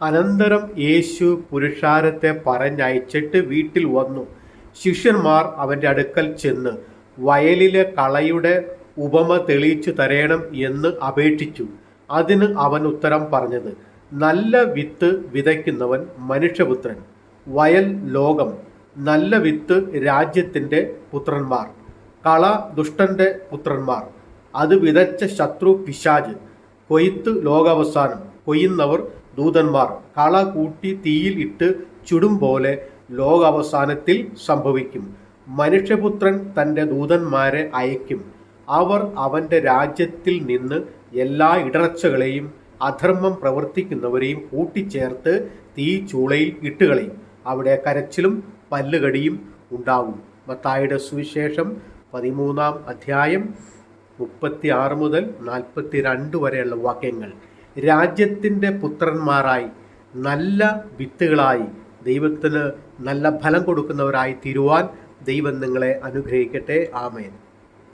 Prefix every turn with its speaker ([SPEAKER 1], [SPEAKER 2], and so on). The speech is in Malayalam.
[SPEAKER 1] അനന്തരം യേശു പുരുഷാരത്തെ പറഞ്ഞയച്ചിട്ട് വീട്ടിൽ വന്നു. ശിഷ്യന്മാർ അവന്റെ അടുക്കൽ ചെന്ന് വയലിലെ കളയുടെ ഉപമ തെളിയിച്ചു തരേണം എന്ന് അപേക്ഷിച്ചു. അതിന് അവൻ ഉത്തരം പറഞ്ഞത് നല്ല വിത്ത് വിതയ്ക്കുന്നവൻ മനുഷ്യപുത്രൻ വയൽ ലോകം നല്ല വിത്ത് രാജ്യത്തിന്റെ പുത്രന്മാർ കള ദുഷ്ടന്റെ പുത്രന്മാർ അത് വിതച്ച ശത്രു പിശാജ് കൊയ്ത്ത് ലോകാവസാനം കൊയ്യുന്നവർ ദൂതന്മാർ കള കൂട്ടി തീയിൽ ഇട്ട് ചുടും പോലെ ലോകാവസാനത്തിൽ സംഭവിക്കും. മനുഷ്യപുത്രൻ തന്റെ ദൂതന്മാരെ അയക്കും. അവർ അവന്റെ രാജ്യത്തിൽ നിന്ന് എല്ലാ ഇടർച്ചകളെയും അധർമ്മം പ്രവർത്തിക്കുന്നവരെയും കൂട്ടിച്ചേർത്ത് തീ ചൂളയിൽ ഇട്ടുകളയും. അവിടെ കരച്ചിലും പല്ലുകടിയും ഉണ്ടാകും മത്തായുടെ സുവിശേഷം പതിമൂന്നാം അധ്യായം മുപ്പത്തി ആറ് മുതൽ നാൽപ്പത്തി രണ്ട് വരെയുള്ള വാക്യങ്ങൾ. രാജ്യത്തിന്റെ പുത്രന്മാരായി നല്ല വിത്തുകളായി ദൈവത്തിന് നല്ല ഫലം കൊടുക്കുന്നവരായി തീരുവാൻ ദൈവം നിങ്ങളെ അനുഗ്രഹിക്കട്ടെ. ആമേൻ.